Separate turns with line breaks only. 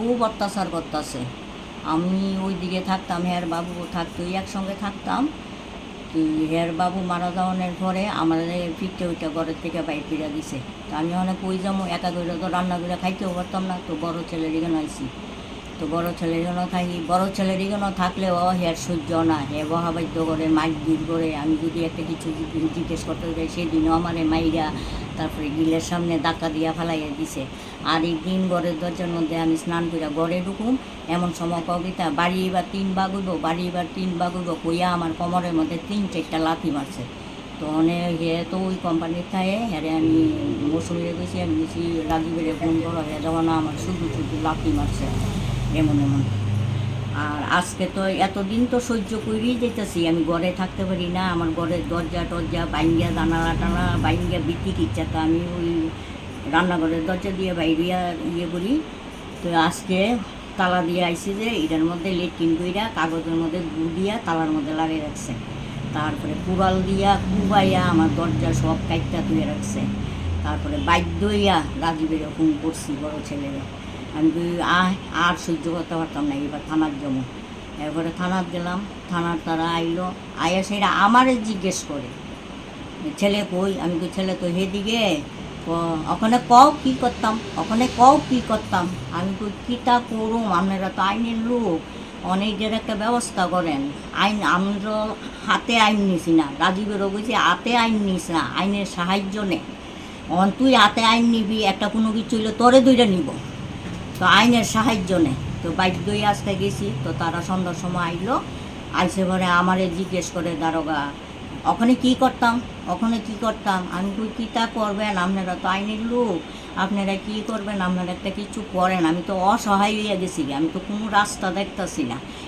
খুব অত্যাচার করতেছে। আমি ওই দিকে থাকতাম হের বাবু থাকতো, একসঙ্গে থাকতাম। হের বাবু মারা যাওয়ানোর পরে আমাদের ফিরতে উঠে ঘরের থেকে বাইর ফিরে দিছে। তো আমি অনেক ওই যাব, একা করে তো রান্না করে খাইতেও পারতাম না, তো বড় ছেলের এখানে আইসি তো বড় জন্য থাকি, বড় ছেলের জন্য থাকলেও হের সহ্য না, হে বহাবাদ্য করে মাইক দিন করে আমি যদি একটা কিছু জিজ্ঞেস করতে যাই, সেদিনও আমার মাইরা তারপরে গিলের সামনে ধাক্কা দিয়া ফেলাইয়া দিছে। আর এই দিন ঘরের দরজার মধ্যে আমি স্নান করে ঘরে ঢুকুম, এমন সময় কবিতা বাড়ি এবার তিন বাগ হইব, বাড়ি এবার তিন বাগ হইব, কইয়া আমার কোমরের মধ্যে তিন চারটা লাথি মারছে। তো অনেক হে তো ওই কোম্পানির থাকে হ্যারে আমি মৌসুমিরে গেছি আমি গেছি রাজীবের ফোন করো, হে যখন আমার শুধু শুধু লাথি মারছে। এমন এমন। আর আজকে তো এতদিন তো সহ্য করেই যেতেছি আমি ঘরে থাকতে পারি না, আমার ঘরের দরজা টরজা বাইঙ্গা দানা টানা বাইঙ্গা বিক্রি ইচ্ছা। তো আমি ওই রান্নাঘরের দরজা দিয়ে বাইরিয়া ইয়ে করি। তো আজকে তালা দিয়ে আইসি যে, এটার মধ্যে লেট্রিন কইরা কাগজের মধ্যে গু দিয়া তালার মধ্যে লাগিয়ে রাখছে। তারপরে কুড়াল দিয়া কুবাইয়া আমার দরজা সব কাইটটা তুলে রাখছে। তারপরে বাধ্য হইয়া রাজীবের ফোন করছি বড় ছেলেরা। আমি আর সহ্য করতে পারতাম না, এবার থানার জমো। এরপরে থানার গেলাম, থানার তারা আইলো আয়া সেটা আমারে জিজ্ঞেস করে। ছেলে কই? আমি কই, ছেলে তো হেদিকে ওখানে কও কি করতাম? ওখানে কও কি করতাম? আমি কই কিতা করুম? আপনারা তো আইনের লোক। অনেকের একটা ব্যবস্থা করেন। আইন আমরা হাতে আইন নিছি না। রাজীবেরও বলছি হাতে আইন নিস না, আইনের সাহায্য নে। অন, তুই হাতে আইন নিবি, একটা কোনো কিছু হইলে তোরে দুইটা নিব। তো আইনের সাহায্য নেই তো বাইক দুই আসতে গেছি, তো তারা সন্ধ্যার সময় আইলো। আইসে পরে আমারে জিজ্ঞেস করে, দারোগা, ওখানে কি করতাম? ওখানে কি করতাম? আমি কই কী তা করবেন? আপনারা তো আইনের লোক। আপনারা কি করবেন? আপনারা একটা কিছু করেন। আমি তো অসহায় হয়ে গেছি আমি তো কোনো রাস্তা দেখতেছি না।